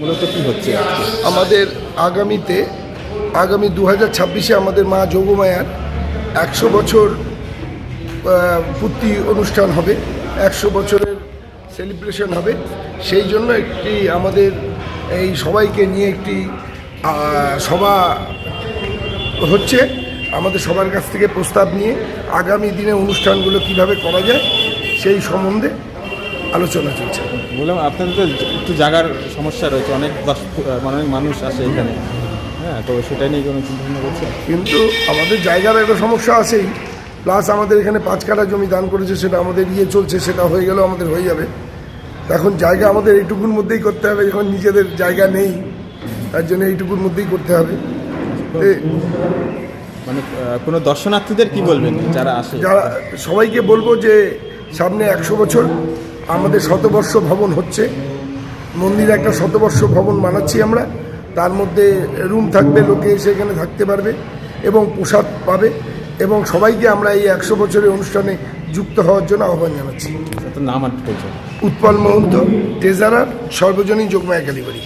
মূলত কি হচ্ছে? আমাদের আগামীতে, আগামী দু হাজার ছাব্বিশে আমাদের মা যোগমায়ার একশো বছর পূর্তি অনুষ্ঠান হবে, একশো বছরের সেলিব্রেশন হবে। সেই জন্য একটি আমাদের এই সবাইকে নিয়ে একটি সভা হচ্ছে। আমাদের সবার কাছ থেকে প্রস্তাব নিয়ে আগামী দিনে অনুষ্ঠানগুলো কীভাবে করা যায়, সেই সম্বন্ধে আলোচনা চলছে। বললাম আপনাদের তো একটু জায়গার সমস্যা রয়েছে অনেক মানে অনেক মানুষ আসে এখানে। হ্যাঁ তো সেটা নিয়ে কোনো চিন্তা ভাবনা করছে? কিন্তু আমাদের জায়গার একটা সমস্যা আছেই প্লাস আমাদের এখানে পাঁচ কাটা জমি দান করেছে সেটা আমাদের ইয়ে চলছে সেটা হয়ে গেলেও আমাদের হয়ে যাবে। এখন জায়গা আমাদের এইটুকুর মধ্যেই করতে হবে যখন নিজেদের জায়গা নেই তার জন্য এইটুকুর মধ্যেই করতে হবে। মানে কোনো দর্শনার্থীদের কি বলবেন যারা আসে? যারা সবাইকে বলব যে সামনে একশো বছর আমাদের শতবর্ষ ভবন হচ্ছে। মন্দিরে একটা শতবর্ষ ভবন বানাচ্ছি আমরা। তার মধ্যে রুম থাকবে লোকে এসে এখানে থাকতে পারবে এবং প্রসাদ পাবে এবং সবাইকে আমরা এই একশো বছরের অনুষ্ঠানে যুক্ত হওয়ার জন্য আহ্বান জানাচ্ছি। নাম উৎপল মহন্ত ট্রেজারার সর্বজনীন যোগমায়া কালীবাড়ি